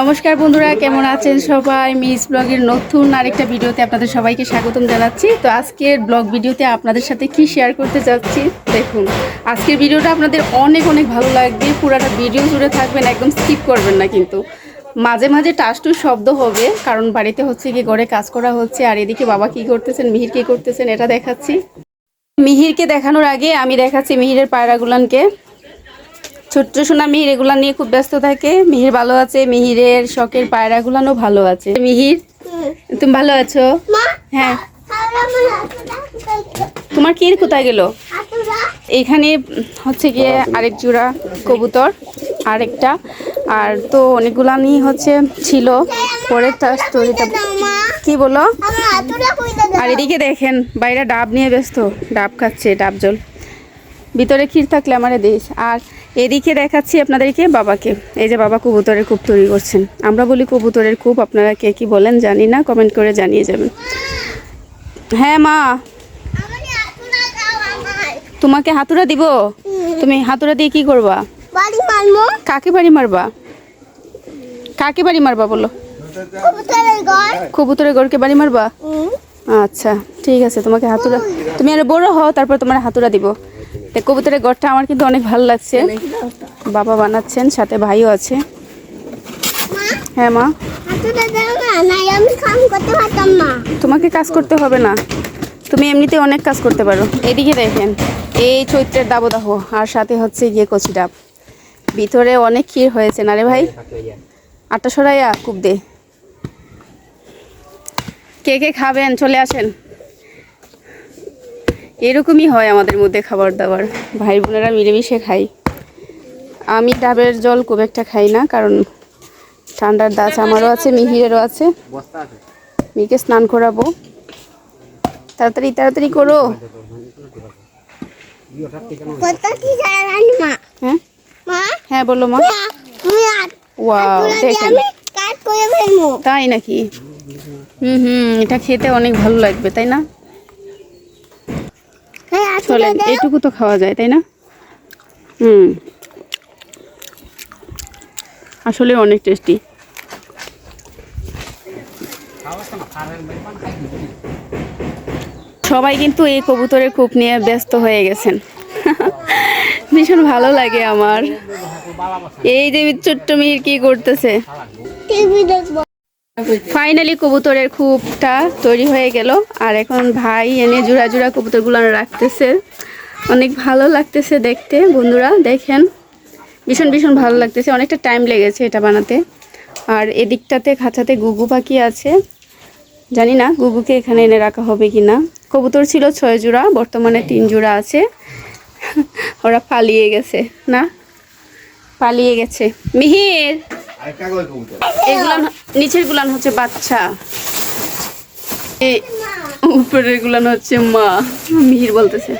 নমস্কার বন্ধুরা, কেমন আছেন সবাই? মিস ব্লগের নতুন আরেকটা ভিডিওতে আপনাদের সবাইকে স্বাগতম জানাচ্ছি। তো আজকের ব্লগ ভিডিওতে আপনাদের সাথে কি শেয়ার করতে যাচ্ছি, দেখুন। আজকের ভিডিওটা আপনাদের অনেক অনেক ভালো লাগবে। পুরাটা ভিডিও জুড়ে থাকবেন, একদম স্কিপ করবেন না কিন্তু। মাঝে মাঝে টাসটুর শব্দ হবে, কারণ বাড়িতে হচ্ছে কি ঘরে কাজ করা হচ্ছে, আর এদিকে বাবা কি করতেছেন, মিহির কি করতেছেন, এটা দেখাচ্ছি। মিহিরকে দেখানোর আগে আমি দেখাচ্ছি মিহিরের পায়রাগুলানকে ছোট্ট সোনা মিহির এগুলা নিয়ে খুব ব্যস্ত থাকে। মিহির ভালো আছে মিহিরের শখের পায়রাগুলানও ভালো আছে। মিহির তুমি ভালো আছো? হ্যাঁ। তোমার কি কোথায় গেল? এইখানে হচ্ছে গিয়ে আরেক জোড়া কবুতর আরেকটা। আর তো অনেকগুলানি হচ্ছে ছিল পরে তার স্টোরিটা কি বলো? আর এদিকে দেখেন বাইরে ডাব নিয়ে ব্যস্ত ডাব খাচ্ছে ডাব জল। ভিতরে ক্ষীর থাকলে আমারে দিস। আর এদিকে দেখাচ্ছি আপনাদেরকে বাবাকে। এই যে বাবা কবুতরের কূপ তৈরি করছেন। আমরা বলি কবুতরের কূপ আপনারা কে কি বলেন জানি না কমেন্ট করে জানিয়ে যাবেন। হ্যাঁ মা। তোমাকে হাতুড়া দিব? তুমি হাতুড়া দিয়ে কি করবা? কাকে বাড়ি মারবা? কাকে বাড়ি মারবা বলো? কবুতরের কবুতরের গড়কে বাড়ি মারবা? আচ্ছা ঠিক আছে তোমাকে হাতুড়া তুমি আর বড় হও তারপর তোমার হাতুড়া দিব। তো কবুতরের গড়টা আমার কিন্তু অনেক ভালো লাগছে। বাবা বানাচ্ছেন সাথে ভাইও আছে। হ্যাঁ মা। তোমাকে কাজ করতে হবে না। তুমি এমনিতে অনেক কাজ করতে পারো। এদিকে দেখেন এই চৈত্রের দাবদাহ আর সাথে হচ্ছে গিয়ে কচি ডাব। ভিতরে অনেক ক্ষীর হয়েছে না রে ভাই? সরাইয়া কুপ দে। কে কে খাবেন? চলে আসেন। এরকমই হয় আমাদের মধ্যে খাবার দাবার ভাই বোনেরা মিলেমিশে খাই। আমি ডাবের জল খুব একটা খাই না, কারণ ঠান্ডার দাঁচ আমারও আছে, মিহিরেরও আছে। মেয়েকে স্নান করাবো। তাড়াতাড়ি তাড়াতাড়ি করো। হ্যাঁ? হ্যাঁ বলো মা। ওয়াও তাই নাকি? হুম হুম, এটা খেতে অনেক ভালো লাগবে, তাই না? চলেন এটুকু তো খাওয়া যায় তাই না? হুম। আসলে অনেক টেস্টি। সবাই কিন্তু এই কবুতরের কূপ নিয়ে ব্যস্ত হয়ে গেছেন। ভীষণ ভালো লাগে আমার। এই যে ছোট্ট মিহির কি করতেছে? ফাইনালি কবুতরের খুবটা তৈরি হয়ে গেল। আর এখন ভাই এনে জোড়া জোড়া কবুতরগুলো রাখতেছে। অনেক ভালো লাগতেছে দেখতে বন্ধুরা দেখেন। ভীষণ ভীষণ ভালো লাগতেছে। অনেকটা টাইম লেগেছে এটা বানাতে। আর এদিকটাতে খাঁচাতে গুগু পাখি আছে। জানি না গুগুকে এখানে এনে রাখা হবে কি না কবুতর ছিল ছয় জোড়া বর্তমানে তিন জোড়া আছে। ওরা পালিয়ে গেছে না? পালিয়ে গেছে। মিহির! এগুলো নিচের গুলান হচ্ছে বাচ্চা। উপরের গুলান হচ্ছে মা মিহির বলতেছে।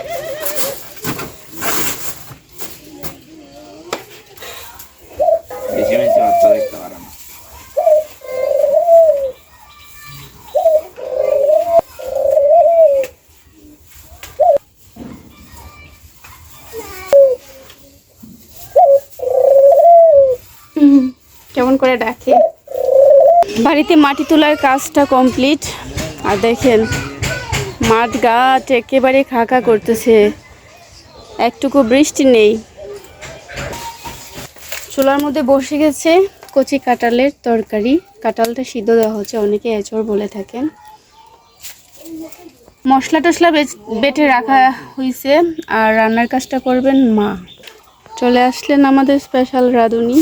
কেমন করে ডাকে? বাড়িতে মাটি তোলার কাজটা কমপ্লিট। আর দেখেন, মাঠ গাছ একেবারে খাকা করতেছে। একটুকু বৃষ্টি নেই। চুলার মধ্যে বসে গেছে কচি কাঁঠালের তরকারি। কাঁঠালটা সিদ্ধ দেওয়া হচ্ছে, অনেকে এঁচড় বলে থাকেন। মশলা টশলা বেটে রাখা হয়েছে আর রান্নার কাজটা করবেন মা। চলে আসলেন আমাদের স্পেশাল রাঁধুনি।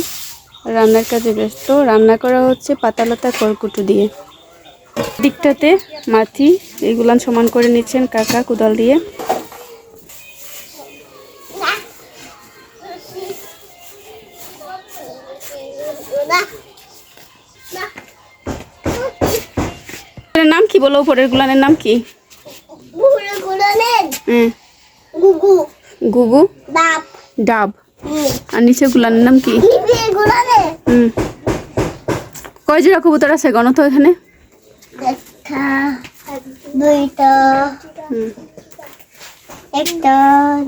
রান্নার কাজে ব্যস্ত। রান্না করা হচ্ছে পাতালতা কর্কুটু দিয়ে। দিকটাতে মাথি এগুলান সমান করে নিচ্ছেন কাকা কোদাল দিয়ে। নাম কি বলো? উপরের গুলানের নাম কি? হ্যাঁ। গুগু? ডাব। ডাব। আর নিচে গুলানের নাম কি? হুম। কয় জোড়া কবুতর আছে গণ তো এখানে? দুইটা হুম। একটা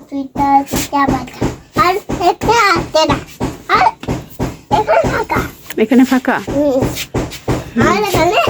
দুইটা তিনটা পাঁচটা। আর একটা হাতে না আর এখানে ফাঁকা। আর এখানে